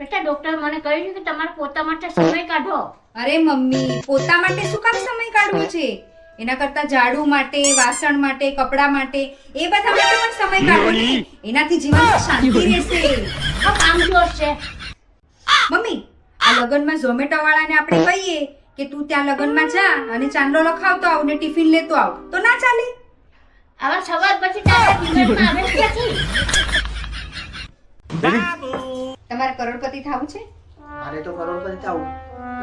બેટા ડોક્ટર મને કહ્યું છે કે તમારે પોતા માટે સમય કાઢો. અરે મમ્મી પોતા માટે શું કામ સમય કાઢવો છે? એના કરતા ઝાડુ માટે વાસણ માટે કપડા માટે એ બધા માટે પણ સમય કાઢો ને એનાથી જીવનમાં શાંતિ રહેશે. આ કામ જોશ છે. મમ્મી આ લગનમાં ઝોમેટો વાળાને આપણે કહીએ કે તું ત્યાં લગનમાં જા અને ચાંદલો લખાવતો આવ ને ટિફિન લેતો આવ. તો ના ચાલે. આવા સવાર પછી તારા જીવનમાં આવે ક્યાંથી તમારે કરોડપતિ થવું છે? મારે તો કરોડપતિ થવું.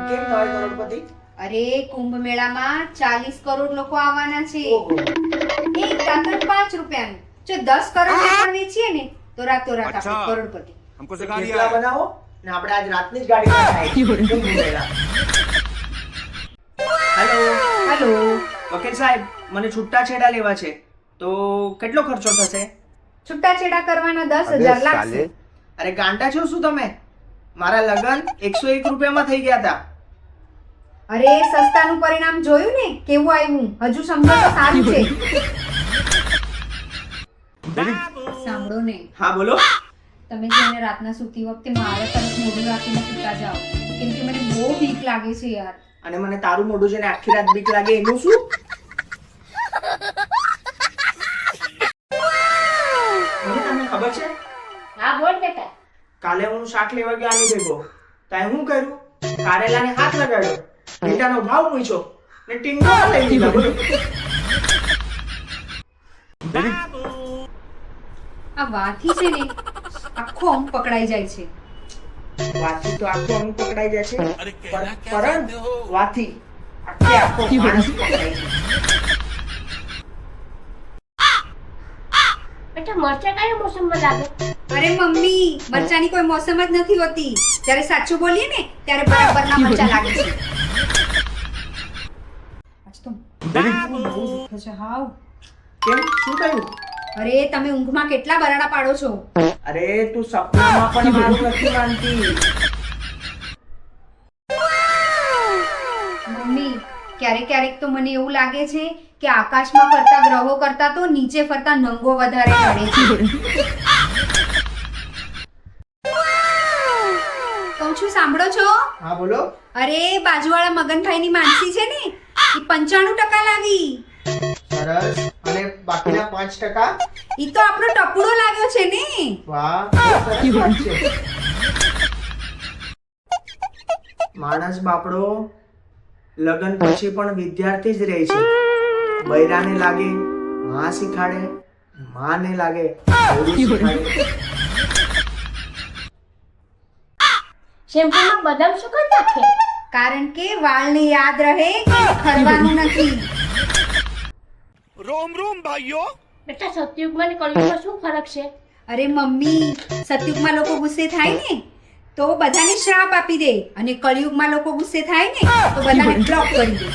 કેમ થવાય કરોડપતિ? અરે કુંભ મેળામાં ચાલીસ કરોડ લોકો આવવાના છે. એક કાતર પાંચ રૂપિયાનું. જો દસ કરોડ પણ વેચીએ ને તો રાતો રાત આપણે કરોડપતિ. બનાવો? ને આપણે આજ રાતની જ ગાડી હેલો હેલો વકીલ સાહેબ મને છુટ્ટા છેડા લેવા છે. તો કેટલો ખર્ચો થશે? છૂટા છેડા કરવાના દસ હજાર લાગશે. અરે ગાંડા છો શું તમે? મારા લગ્ન એકસો એક રૂપિયામાં થઈ ગયા હતા અરે સસ્તાનું પરિણામ જોયું ને? કેવું આવ્યું? હજુ સમજો તો સારું છે. સાંભળો ને. હા બોલો. તમે જેને રાતના સૂતી વખતે મારા તરફ મોઢું રાખીને સૂતા જાઓ કેમ કે મને બહુ બીક લાગે છે યાર. અને મને તારું મોઢું છે ને આખી રાત બીક લાગે એનું શું? હા બોલ બેટા. કાલે હું શાક લેવા ગયો આની ભેગો. તાય હું કર્યું? કારેલાને હાથ લગાડ્યો. ભીંડાનો ભાવ પૂછ્યો. ને ટીંગો લઈ લીધો. આ વાથી છે ને આખો અંગ પકડાઈ જાય છે. વાથી તો આખો અંગ પકડાઈ જાય છે. પર- પરંતુ વાથી. આખે આખો માણસ પકડાઈ જાય બેટા મરચા કયા મોસમમાં લાગે? અરે મમ્મી મરચાની કોઈ મોસમ જ નથી હોતી. જ્યારે સાચું બોલીએ ને ત્યારે બરાબરના મરચા લાગે છે. આજ તો બહુ દુખે છે હાવ કેમ? શું થયું? અરે તમે ઊંઘમાં કેટલા બરાડા પાડો છો? અરે તું સપનામાં પણ મારું નથી માનતી. મમ્મી ક્યારેક ક્યારેક તો મને એવું લાગે છે કે આકાશમાં ફરતા ગ્રહો કરતા તો નીચે ફરતા નંગો વધારે પડે. છે કહું છું સાંભળો છો? હા બોલો. અરે બાજુવાળા મગનભાઈની માનસી છે ને એ પંચાણું ટકા લાવી. સરસ. અને બાકીના પાંચ ટકા? એ તો આપણો ટપુડો લાવ્યો છે ને. વાહ માણસ બાપડો લગ્ન પછી પણ વિદ્યાર્થી જ રહે છે. બૈરાને લાગે માં શીખાડે માને લાગે શેમ્પૂમાં બદામ શું કરી નાખે? કારણ કે વાળને યાદ રહે ખરવાનું નથી. રોમ રોમ ભાઈઓ. બેટા સતયુગમાં ને કલયુગમાં શું ફરક છે? અરે મમ્મી સતયુગમાં લોકો ગુસ્સે થાય ને તો બધાને શ્રાપ આપી દે. અને કળિયુગમાં લોકો ગુસ્સે થાય ને તો બધાને બ્લોક કરી દે.